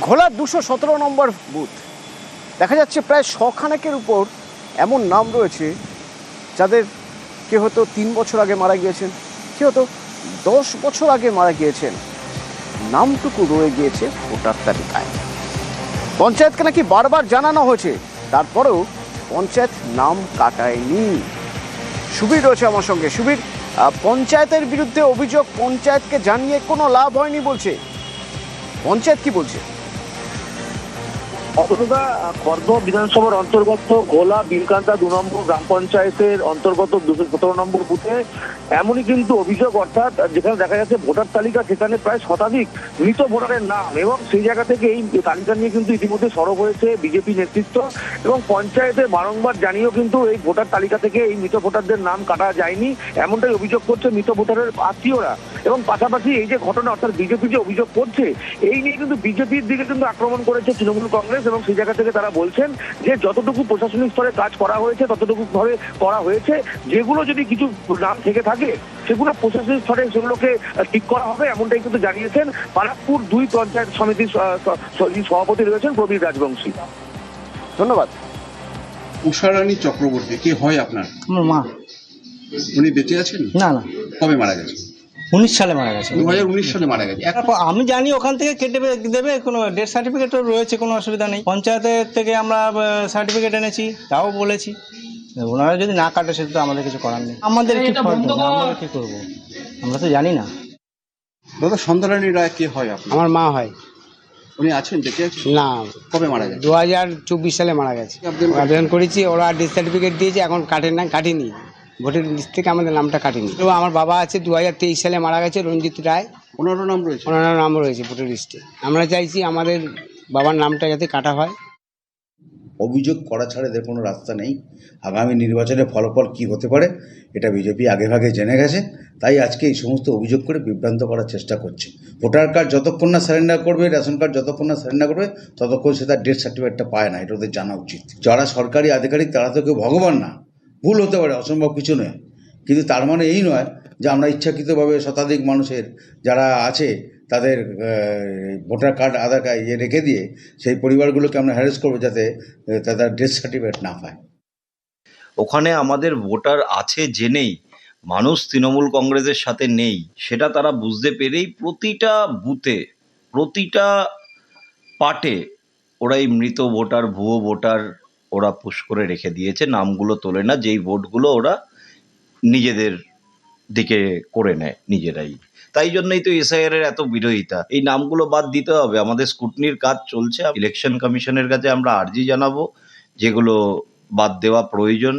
ঘোলার দুশো সতেরো নম্বর বুথ। দেখা যাচ্ছে প্রায় শখানেকের উপর এমন নাম রয়েছে যাদের কে হয়তো তিন বছর আগে মারা গিয়েছেন কে হয়তো দশ বছর আগে মারা গিয়েছেন। নামটুকু রয়ে গিয়েছে ভোটার তালিকায়। পঞ্চায়েতকে নাকি বারবার জানানো হয়েছে, তারপরেও পঞ্চায়েত নাম কাটায়নি। সুবীর রয়েছে আমার সঙ্গে। সুবীর পঞ্চায়েতের বিরুদ্ধে অভিযোগ, পঞ্চায়েতকে জানিয়ে কোনো লাভ হয়নি বলছে। পঞ্চায়েত কি বলছে? অতটা খর্দ বিধানসভার অন্তর্গত গোলা, বিলকান্তা দু নম্বর গ্রাম পঞ্চায়েতের অন্তর্গত দুশো সতেরো নম্বর বুথে, এমনই কিন্তু অভিযোগ অর্থাৎ যেখানে দেখা যাচ্ছে ভোটার তালিকা সেখানে প্রায় শতাধিক মৃত ভোটারের নাম এবং সেই জায়গা থেকে এই তালিকা নিয়ে কিন্তু ইতিমধ্যে সরব হয়েছে বিজেপি নেতৃত্ব এবং পঞ্চায়েতে বারংবার জানিয়েও কিন্তু এই ভোটার তালিকা থেকে এই মৃত ভোটারদের নাম কাটা যায়নি। এমনটাই অভিযোগ করছে মৃত ভোটারের আত্মীয়রা। এবং পাশাপাশি এই যে ঘটনা অর্থাৎ বিজেপি যে অভিযোগ করছে এই নিয়ে কিন্তু বিজেপির দিকে কিন্তু আক্রমণ করেছে তৃণমূল কংগ্রেস এবং সেই জায়গা থেকে তারা বলছেন যে যতটুকু প্রশাসনিক স্তরে কাজ করা হয়েছে ততটুকু ভাবে করা হয়েছে যেগুলো যদি কিছু নাম থেকে থাকে সেগুলো প্রশাসনিক স্তরে সেগুলোকে ঠিক করা হবে এমনটাই কিন্তু জানিয়েছেন বারাকপুর দুই পঞ্চায়েত সমিতির সভাপতি রয়েছেন প্রবীর রাজবংশী। ধন্যবাদ। উষারানী চক্রবর্তী কে হয় আপনার? আমার মা। উনি বেঁচে আছেন? না না। কবে মারা গেছে উনিশ সালে মারা গেছে। দু হাজার উনিশ সালে মারা গেছে। আমি জানি ওখান থেকে কেটে দেবে কোনো ডেথ সার্টিফিকেটও রয়েছে কোনো অসুবিধা নেই। পঞ্চায়েতের থেকে আমরা সার্টিফিকেট এনেছি তাও বলেছি। ওনারা যদি না কাটে সেটা তো আমাদের কিছু করার নেই। আমাদের কি? আমরা করব? আমরা তো জানি না। দাদা সন্ধ্যারানী রায় কে হয় আপনার? আমার মা হয়। উনি আছেন দেখে না। কবে মারা গেছে? দু হাজার চব্বিশ সালে মারা গেছে। আবেদন- আবেদন করেছি ওরা ডেথ সার্টিফিকেট দিয়েছে এখন কাটেন না কাটেনি। ভোটের লিস্ট থেকে আমাদের নামটা কাটেনি। তো আমার বাবা আছে দু হাজার তেইশ সালে মারা গেছে রঞ্জিত রায়। ওনারও নাম রয়েছে। ওনার নাম রয়েছে ভোটার লিস্টে। আমরা চাইছি আমাদের বাবার নামটা যাতে কাটা হয়। অভিযোগ করা ছাড়া এদের কোনো রাস্তা নেই। আগামী নির্বাচনে ফলাফল কি হতে পারে এটা বিজেপি আগেভাগে জেনে গেছে। তাই আজকে এই সমস্ত অভিযোগ করে বিভ্রান্ত করার চেষ্টা করছে। ভোটার কার্ড যতক্ষণ না সারেন্ডার করবে রেশন কার্ড যতক্ষণ না সারেন্ডার করবে ততক্ষণ সে তার ডেথ সার্টিফিকেটটা পায় না এটা ওদের জানা উচিত। যারা সরকারি আধিকারিক তারা তো কেউ ভগবান না। ভুল হতে পারে, অসম্ভব কিছু নয়। কিন্তু তার মানে এই নয় যে আমরা ইচ্ছাকৃতভাবে শতাধিক মানুষের যারা আছে, তাদের ভোটার কার্ড, আধার কার্ড ইয়ে রেখে দিয়ে সেই পরিবারগুলোকে আমরা হ্যারেস করব যাতে তাদের ডেথ সার্টিফিকেট না পায়। ওখানে আমাদের ভোটার আছে জেনেই, মানুষ তৃণমূল কংগ্রেসের সাথে নেই, সেটা তারা বুঝতে পেরেই প্রতিটা বুথে, প্রতিটা পার্টে ওরা এই মৃত ভোটার, ভুয়ো ভোটার ওরা পুশ করে রেখে দিয়েছে, নামগুলো তোলে না, যেই ভোটগুলো ওরা নিজেদের দিকে করে নেয় নিজেরাই। তাই জন্যই তো এসআইআর এর এত বিরোধিতা। এই নামগুলো বাদ দিতে হবে, আমাদের স্কুটনির কাজ চলছে। ইলেকশন কমিশনের কাছে আমরা আর্জি জানাব, যেগুলো বাদ দেওয়া প্রয়োজন।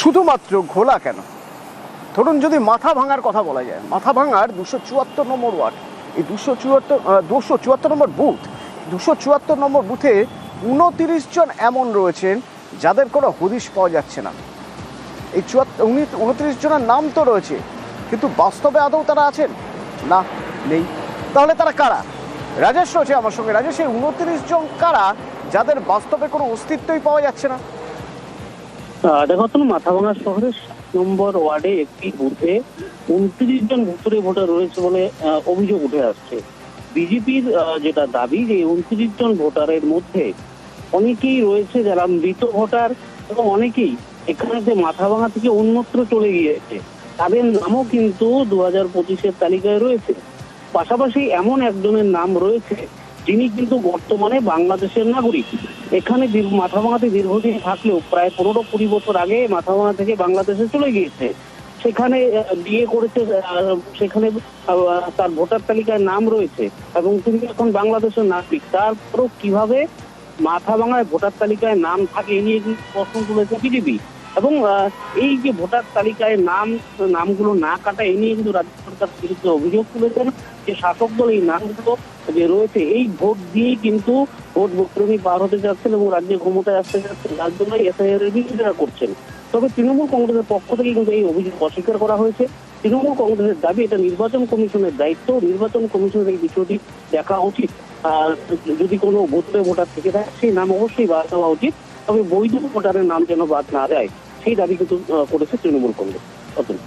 শুধুমাত্র ঘোলা কেন? ধরুন যদি মাথা ভাঙার কথা বলা যায়, মাথা ভাঙার দুশো চুয়াত্তর নম্বর ওয়ার্ড। এই দুশো চুয়াত্তর দুশো চুয়াত্তর নম্বর বুথ, দুশো চুয়াত্তর নম্বর বুথে উনতিরিশ জন এমন রয়েছেন যাদের কোনো হদিশ পাওয়া যাচ্ছে না। এই চুয়াত্তর উনত্রিশ জনের নাম তো রয়েছে, কিন্তু বাস্তবে আদৌ তারা আছেন? না, নেই। তাহলে তারা কারা? রাজেশ রয়েছে আমার সঙ্গে। রাজেশ এই উনত্রিশ জন কারা যাদের বাস্তবে কোনো অস্তিত্বই পাওয়া যাচ্ছে না? দেখো তুমি মাথাভাঙা শহরের সাত নম্বর ওয়ার্ডে একটি বুথে উনত্রিশ জন ভুতুরে ভোটার রয়েছে বলে অভিযোগ উঠে আসছে। বিজেপির যেটা দাবি যে উনত্রিশ জন ভোটারের মধ্যে অনেকেই রয়েছে যারা মৃত ভোটার এবং অনেকেই এখানে যে মাথাভাঙা থেকে অন্যত্র চলে গিয়েছে, তাদের নামও কিন্তু দু হাজার পঁচিশের তালিকায় রয়েছে। পাশাপাশি এমন একজনের নাম রয়েছে যিনি কিন্তু বর্তমানে বাংলাদেশের নাগরিক। এখানে দীর্ঘ- মাথাভাঙাতে দীর্ঘদিন থাকলেও প্রায় পনেরো কুড়ি বছর আগে মাথাভাঙা থেকে বাংলাদেশে চলে গিয়েছে। সেখানে বিয়ে করেছে সেখানে তার ভোটার তালিকায় নাম রয়েছে এবং তিনি এখন বাংলাদেশের নাগরিক। তারপরও কীভাবে মাথাভাঙায় ভোটার তালিকায় নাম থাকে এই নিয়ে প্রশ্ন তুলেছে বিজেপি। এবং এই যে ভোটার তালিকায় নাম, নামগুলো না কাটা এই নিয়ে কিন্তু রাজ্য সরকার বিরুদ্ধে অভিযোগ তুলেছেন যে শাসক দল এই নামগুলো যে রয়েছে, এই ভোট দিয়েই কিন্তু ভোট বক্রমী পার হতে যাচ্ছেন এবং রাজ্যে ক্ষমতায় আসতে যাচ্ছেন। যার জন্য এসআইআর এর বিরোধিতা করছেন। তবে তৃণমূল কংগ্রেসের পক্ষ থেকে কিন্তু এই অভিযোগ অস্বীকার করা হয়েছে। তৃণমূল কংগ্রেসের দাবি, এটা নির্বাচন কমিশনের দায়িত্ব। নির্বাচন কমিশনের এই বিষয়টি দেখা উচিত। আর যদি কোনো ভোটে ভোটার থেকে থাকে, সেই নাম অবশ্যই বাদ দেওয়া উচিত। তবে বৈধ ভোটারের নাম যেন বাদ না দেয় সেই দাবি কিন্তু করেছে তৃণমূল কংগ্রেস। অতএব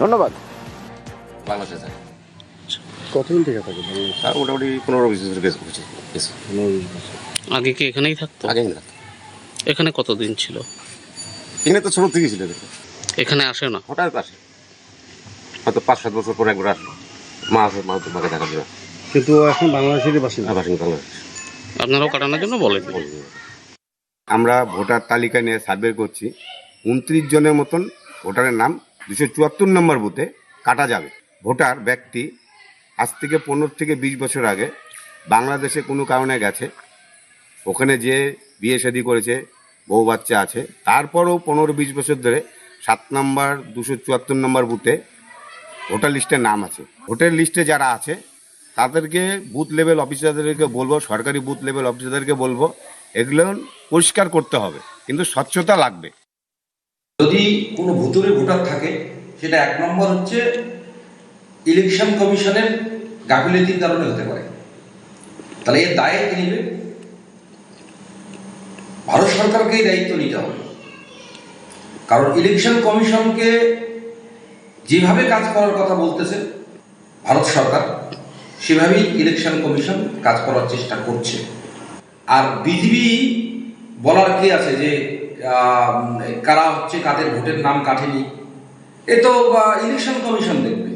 ধন্যবাদ। বাংলাদেশে থাকে। কতদিন থেকে থাকে তার মোটামুটি পনেরো বিশ বছর গেছে গেছে আগে কি এখানেই থাকতো? আগে এখানে থাকতো এখানে কতদিন ছিল? এখানে তো ছোটো থেকে ছিল এখানে। এখানে আসে না? হঠাৎ আসে। হয়তো পাঁচ সাত বছর পরে একবার আসলো। মা আছে মা তো দেখা দেবে। কিন্তু এখন বাংলাদেশেরই বাসিন্দা। আবার বাংলাদেশ। আপনারাও কাটানোর জন্য বলেন। আমরা ভোটার তালিকা নিয়ে সার্ভে করছি। উনত্রিশ জনের মতন ভোটারের নাম, দুশো চুয়াত্তর নম্বর বুথে কাটা যাবে। ভোটার ব্যক্তি আজ থেকে পনেরো থেকে বিশ বছর আগে বাংলাদেশে কোনো কারণে গেছে। ওখানে যে বিয়ে শাদী করেছে, বউ বাচ্চা আছে, তারপরও পনেরো বিশ বছর ধরে সাত নম্বর, দুশো চুয়াত্তর নম্বর বুথে ভোটার লিস্টে নাম আছে। ভোটার লিস্টে যারা আছে, তাদেরকে বুথ লেভেল অফিসারদেরকে বলব, সরকারি বুথ লেভেল অফিসারদেরকে বলব এগুলো পরিষ্কার করতে হবে, কিন্তু স্বচ্ছতা লাগবে। যদি কোনো ভুতুরে ভোটার থাকে, সেটা এক নম্বর হচ্ছে ইলেকশন কমিশনের গাফিলতির কারণে হতে পারে। তাহলে এর দায় কে নিবে? ভারত সরকারকেই দায়িত্ব নিতে হবে। কারণ ইলেকশন কমিশনকে যেভাবে কাজ করার কথা বলতেছে ভারত সরকার, সেভাবেই ইলেকশন কমিশন কাজ করার চেষ্টা করছে। আর বিজিবি বলার কি আছে যে কারা হচ্ছে, কাদের ভোটের নাম কাটেনি এ তো ইলেকশন কমিশন দেখবে।